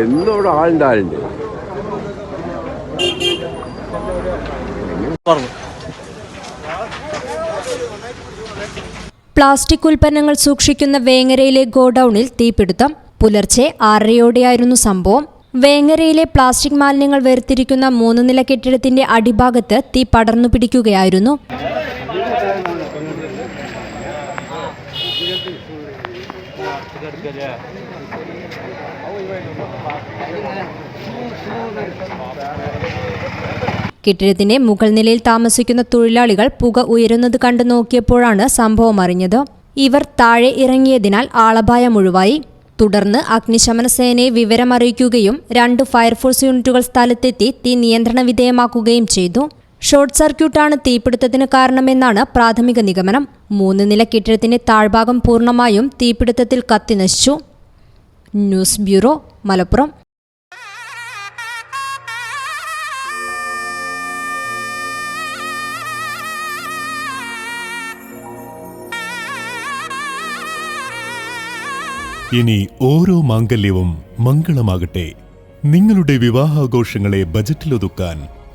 എന്നും അവിടെ ആളുണ്ട് പറഞ്ഞു പ്ലാസ്റ്റിക് ഉൽപ്പന്നങ്ങൾ സൂക്ഷിക്കുന്ന വേങ്ങരയിലെ ഗോഡൌണിൽ തീപിടുത്തം പുലർച്ചെ ആറരയോടെയായിരുന്നു സംഭവം. വേങ്ങരയിലെ പ്ലാസ്റ്റിക് മാലിന്യങ്ങൾ വേർതിരിക്കുന്ന മൂന്ന് നില കെട്ടിടത്തിന്റെ അടിഭാഗത്ത് തീ പടർന്നു പിടിക്കുകയായിരുന്നു. കെട്ടിടത്തിന്റെ മുകൾ നിലയിൽ താമസിക്കുന്ന തൊഴിലാളികൾ പുക ഉയരുന്നത് കണ്ടു നോക്കിയപ്പോഴാണ് സംഭവം അറിഞ്ഞത്. ഇവർ താഴെ ഇറങ്ങിയതിനാൽ ആളപായം ഒഴിവായി. തുടർന്ന് അഗ്നിശമന സേനയെ വിവരമറിയിക്കുകയും രണ്ട് ഫയർഫോഴ്സ് യൂണിറ്റുകൾ സ്ഥലത്തെത്തി തീ നിയന്ത്രണ വിധേയമാക്കുകയും ചെയ്തു. ഷോർട്ട് സർക്യൂട്ടാണ് തീപിടുത്തത്തിന് കാരണമെന്നാണ് പ്രാഥമിക നിഗമനം. മൂന്ന് നില കെട്ടിടത്തിന്റെ താഴ്ഭാഗം പൂർണമായും തീപിടുത്തത്തിൽ കത്തിനശിച്ചു ന്യൂസ് ബ്യൂറോ മലപ്പുറം. ഇനി ഓരോ മാംഗല്യവും മംഗളമാകട്ടെ. നിങ്ങളുടെ വിവാഹാഘോഷങ്ങളെ ബജറ്റിലൊതുക്കാൻ